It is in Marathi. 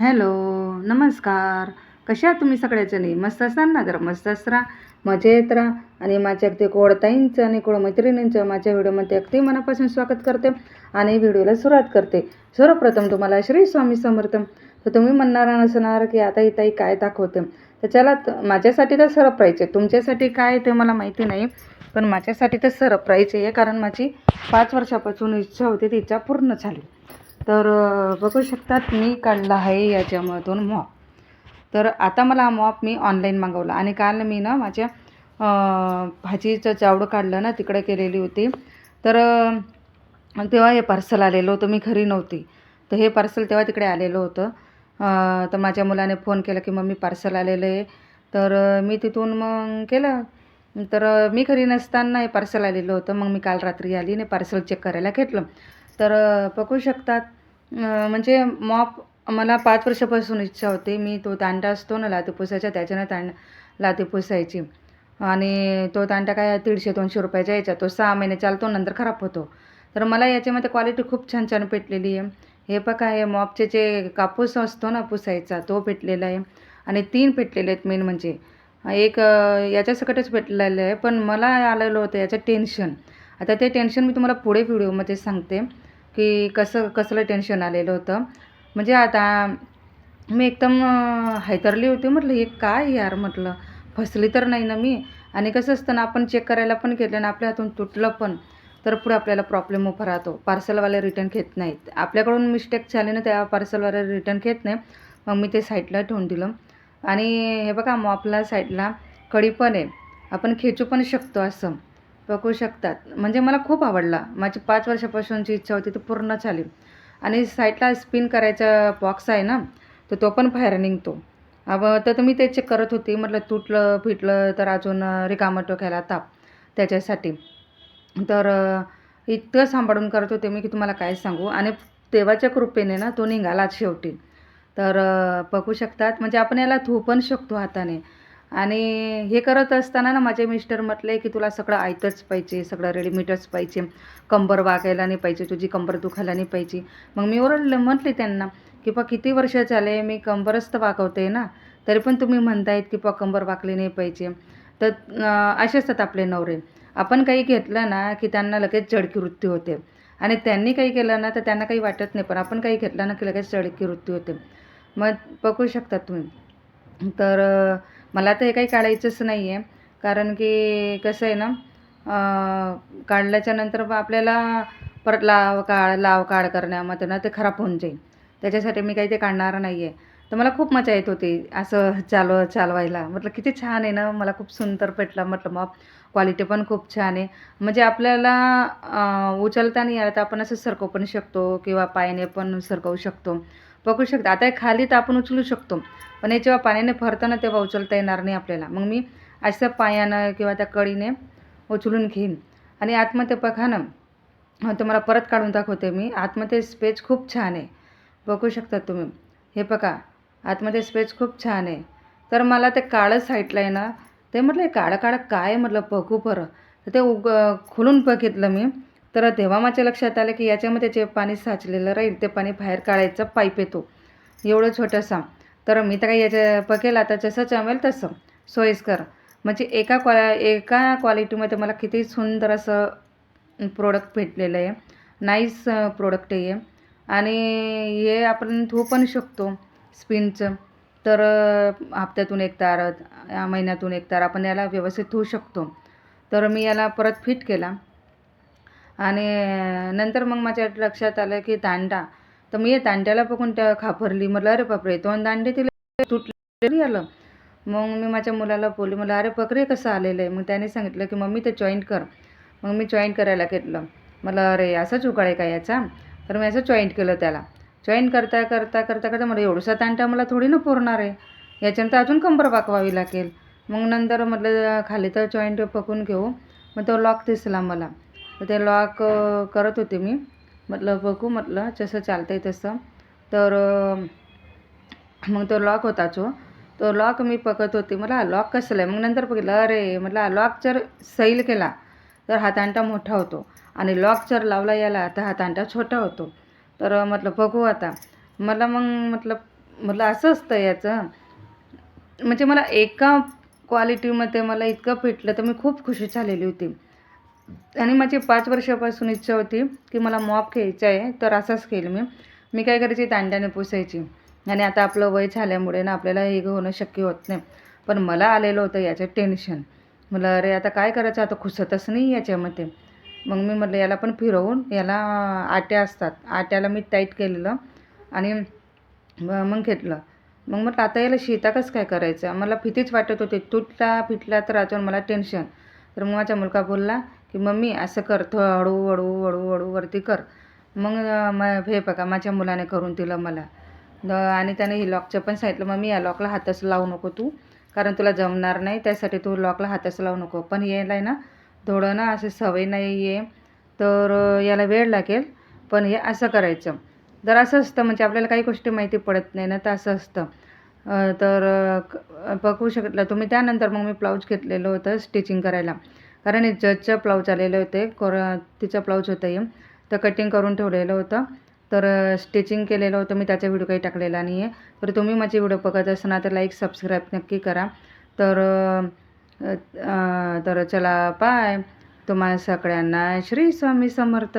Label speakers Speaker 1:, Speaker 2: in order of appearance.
Speaker 1: हॅलो नमस्कार. कशा आहात तुम्ही सगळ्याजणी? मस्त असाल ना? जरा मस्त असरा. मजेत राहा. आणि माझ्या अगदी कोडताईंचं आणि कोड मैत्रिणींचं माझ्या व्हिडिओमध्ये अगदी मनापासून स्वागत करते आणि व्हिडिओला सुरुवात करते. सर्वप्रथम तुम्हाला श्री स्वामी समर्थ. तर तुम्ही म्हणणार नसणार की आता ही ताई काय दाखवते? तर चला माझ्यासाठी तर सरप्राईज आहे. तुमच्यासाठी काय ते मला माहिती नाही पण माझ्यासाठी तर सरप्राईज आहे कारण माझी पाच वर्षापासून इच्छा होती ती इच्छा पूर्ण झाली. तर बघू शकतात मी काढला आहे याच्यामधून मॉप. तर आता मला हा मॉप मी ऑनलाईन मागवला आणि काल मी ना माझ्या भाजीचं चावडं काढलं ना तिकडे केलेली होती. तर तेव्हा हे पार्सल आलेलं होतं मी घरी नव्हती. तर हे पार्सल तेव्हा तिकडे आलेलं होतं. तर माझ्या मुलाने फोन केला की मम्मी पार्सल आलेलं आहे. तर मी तिथून मग केलं. तर मी घरी नसताना हे पार्सल आलेलं होतं. मग मी काल रात्री आली आणि पार्सल चेक करायला घेतलं. तर बघू शकतात म्हणजे मॉप मला पाच वर्षापासून इच्छा होती. मी तो तांडा असतो ना लाते पुसायचा त्याच्यानं तांड लाते पुसायची आणि तो तांडा काय दीडशे दोनशे रुपयाचा यायचा. तो सहा महिने चालतो नंतर खराब होतो. तर मला याच्यामध्ये क्वालिटी खूप छान छान पेटलेली आहे. हे बघा हे मॉपचे जे कापूस असतो ना पुसायचा तो भेटलेला आहे. आणि तीन भेटलेले आहेत मेन म्हणजे. एक याच्यासकटच भेटलेलं आहे पण मला आलेलं होतं याचं टेन्शन आता ते टेन्शन मी तुम्हाला पुढे व्हिडिओमध्ये सांगते. की कसं कसलं टेन्शन आलेलं होतं. म्हणजे आता मी एकदम हैतरली होती. म्हटलं हे काय यार म्हटलं? फसली तर नाही ना मी? आणि कसं असतं ना आपण चेक करायला पण घेतलं ना आपल्या हातून तुटलं पण तर पुढे आपल्याला प्रॉब्लेम उभा राहतो. पार्सलवाले रिटर्न घेत नाहीत. आपल्याकडून मिस्टेक झाली ना त्या पार्सलवाले रिटर्न घेत नाही. मग मी ते साईडला ठेवून दिलं. आणि हे बघा मग आपल्या साईडला कडी पण आहे. आपण खेचू पण शकतो असं. बघू शकतात. म्हणजे मला खूप आवडला. माझी पाच वर्षापासूनची इच्छा होती ती पूर्ण झाली. आणि साईडला स्पिन करायचा बॉक्स आहे ना तर तो पण बाहेर निघतो. अब तर मी ते चेक करत होती. म्हटलं तुटलं फिटलं तर अजून रिकामं टोक्याला ताप त्याच्यासाठी. तर इतकं सांभाळून करत होते मी की तुम्हाला काय सांगू. आणि देवाच्या कृपेने ना तो निघाला शेवटी. तर बघू शकतात. म्हणजे आपण याला धुवू पण शकतो हाताने. आणि हे करत असताना ना माझे मिस्टर म्हटले की तुला सगळं आयतंच पाहिजे सगळं रेडीमेडच पाहिजे कंबर वागायला नाही पाहिजे तुझी कंबर दुखायला नाही पाहिजे. मग मी ओरडले म्हटले त्यांना की बा किती वर्ष झाले मी कंबरच तर वागवते ना. तरी पण तुम्ही म्हणतायत की बा कंबर वाकली नाही पाहिजे. तर असे असतात आपले नवरे. आपण काही घेतलं ना की त्यांना लगेच जडकी वृत्ती होते. आणि त्यांनी काही केलं ना तर त्यांना काही वाटत नाही पण आपण काही घेतलं ना की लगेच जडकी वृत्ती होते. मग बघू शकता तुम्ही. तर मला तर हे काही काढायचंच नाही आहे कारण की कसं आहे ना काढल्याच्या नंतर मग आपल्याला परत लाव काढ लाव काढ करण्यामध्ये ना ते खराब होऊन जाईल. त्याच्यासाठी मी काही ते काढणार नाही आहे तर मला खूप मजा येत होती असं चालव चालवायला. म्हटलं किती छान आहे ना मला खूप सुंदर पेटलं. म्हटलं मग क्वालिटी पण खूप छान आहे. म्हणजे आपल्याला उचलता नाही आलं तर आपण असं सरकवू पण शकतो किंवा पायाने पण सरकवू शकतो. बघू शकतो. आता हे खाली तर आपण उचलू शकतो. पण हे जेव्हा पाण्याने फरताना तेव्हा उचलता येणार नाही आपल्याला. मग मी असं पायानं किंवा त्या कडीने उचलून घेईन. आणि आतमध्ये बघा ना तुम्हाला परत काढून दाखवते मी. आतमध्ये स्पेच खूप छान आहे. बघू शकता तुम्ही. हे बघा आतमध्ये स्पेच खूप छान आहे. तर मला ते काळं साईडला आहे ना ते म्हटलं काळं काळं काय म्हटलं बघू बरं. तर ते उग खोलून बघितलं मी. तर तेव्हा माझ्या लक्षात आलं की याच्यामध्ये जे पाणी साचलेलं राहील ते पाणी बाहेर काढायचा पाईप येतो. एवढं छोटंसा. तर मी तर काही याच्या बघेल आता जसं जमेल तसं. सोयीस्कर. म्हणजे एका क्वा एका क्वालिटीमध्ये मला किती सुंदर असं प्रोडक्ट भेटलेलं आहे. नाईस प्रोडक्ट आहे आणि हे आपण धुवू पण शकतो. स्पिनचं तर हप्त्यातून एक तार महिन्यातून एक तार आपण याला व्यवस्थित धुवू शकतो. तर मी याला परत फिट केला. आणि नंतर मग माझ्या लक्षात आलं की दांडा. तर मी दांड्याला बघून त्या खापरली म्हटलं अरे बापरे दोन दांडे तिला तुटले आलं. मग मी माझ्या मुलाला बोलली मला अरे बकरे कसं आलेलं आहे? मग त्याने सांगितलं की मम्मी ते जॉईंट कर. मग मी जॉईंट करायला घेतलं. मला अरे असा उकाळ आहे का याचा? तर मी असं जॉईंट केलं त्याला. जॉईंट करता करता करता करता मला एवढसा तांटा मला थोडी ना पुरणार आहे. याच्यानंतर अजून कंबर वाकवावी लागेल. मग नंतर म्हटलं खाली तर जॉईंट पकून घेऊ. मग तो लॉक दिसला मला. तर ते लॉक करत होते मी. म्हटलं बघू म्हटलं जसं चालतं आहे तसं. तर मग तो लॉक होता जो. तो लॉक मी पकत होते. मला लॉक कसला आहे? मग नंतर बघितलं अरे म्हटलं लॉक जर सैल केला तर हातांटा मोठा होतो आणि लॉक जर लावला याला तर हातांटा छोटा होतो. तर म्हटलं बघू आता. मला मग म्हटलं म्हटलं असं असतं याचं. म्हणजे मला एका क्वालिटीमध्ये मला इतकं भेटलं तर मी खूप खुशी झालेली होती. आणि माझी पाच वर्षापासून इच्छा होती की मला मॉप घ्यायचा आहे तर असाच खेळ मी. मी काय करायची दांड्याने पुसायची. आणि आता आपलं वय झाल्यामुळे ना आपल्याला हे होणं शक्य होत नाही. पण मला आलेलं होतं याचं टेन्शन म्हटलं अरे आता काय करायचं? आता खुसतच नाही याच्यामध्ये. मग मी म्हटलं याला पण फिरवून याला आट्या असतात. आट्याला मी टाईट केलेलं आणि मग घेतलं. मग म्हटलं आता याला शिता कसं काय करायचं? मला भीतीच वाटत होती. तुटला फिटला तर अजून मला टेन्शन तर मग माझा मुलगा बोलला की मम्मी असं कर थो हळू हळू हळू हळू वरती कर. मग मग म हे बघा माझ्या मुलाने करून दिलं मला. द आणि त्याने ही लॉकचं पण सांगितलं मम्मी या लॉकला हातच लावू नको तू कारण तुला जमणार नाही त्यासाठी तू लॉकला हातच लावू नको. पण यायला आहे ना थोडं ना असं सवय नाही आहे तर याला वेळ लागेल पण हे असं करायचं. जर असं असतं म्हणजे आपल्याला काही गोष्टी माहिती पडत नाही ना तर असं असतं. तर क- बघू शकलं तुम्ही त्यानंतर मग मी ब्लाऊज घेतलेलं होतं स्टिचिंग करायला. कारण हे जजचं ब्लाऊज आलेले होते कोर तिचं ब्लाऊज होतं हे तर कटिंग करून ठेवलेलं होतं. तर स्टिचिंग केलेलं होतं. मी त्याचा व्हिडिओ काही टाकलेला नाही आहे तर तुम्ही माझे व्हिडिओ बघत असणार तर लाईक सबस्क्राईब नक्की करा. तर तर चला बाय तुम्हाला सगळ्यांना श्री स्वामी समर्थ.